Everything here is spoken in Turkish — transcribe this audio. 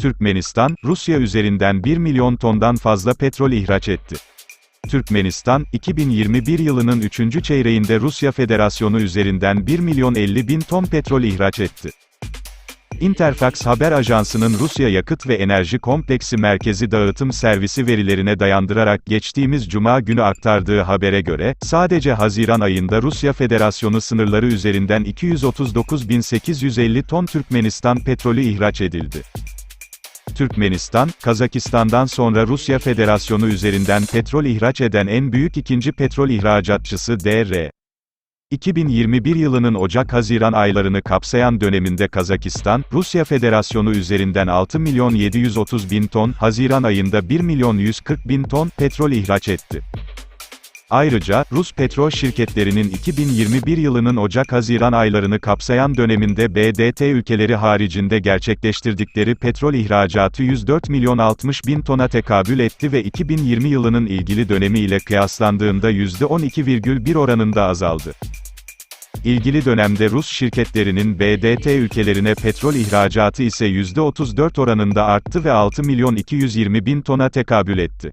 Türkmenistan, Rusya üzerinden 1 milyon tondan fazla petrol ihraç etti. Türkmenistan, 2021 yılının 3. çeyreğinde Rusya Federasyonu üzerinden 1 milyon 50 bin ton petrol ihraç etti. Interfax haber ajansının Rusya Yakıt ve Enerji Kompleksi Merkezi Dağıtım Servisi verilerine dayandırarak geçtiğimiz cuma günü aktardığı habere göre, sadece Haziran ayında Rusya Federasyonu sınırları üzerinden 239.850 ton Türkmenistan petrolü ihraç edildi. Türkmenistan, Kazakistan'dan sonra Rusya Federasyonu üzerinden petrol ihraç eden en büyük ikinci petrol ihracatçısı DR. 2021 yılının Ocak-Haziran aylarını kapsayan döneminde Kazakistan, Rusya Federasyonu üzerinden 6 milyon 730 bin ton, Haziran ayında 1 milyon 140 bin ton petrol ihraç etti. Ayrıca, Rus petrol şirketlerinin 2021 yılının Ocak-Haziran aylarını kapsayan döneminde BDT ülkeleri haricinde gerçekleştirdikleri petrol ihracatı 104 milyon 60 bin tona tekabül etti ve 2020 yılının ilgili dönemi ile kıyaslandığında %12,1 oranında azaldı. İlgili dönemde Rus şirketlerinin BDT ülkelerine petrol ihracatı ise %34 oranında arttı ve 6 milyon 220 bin tona tekabül etti.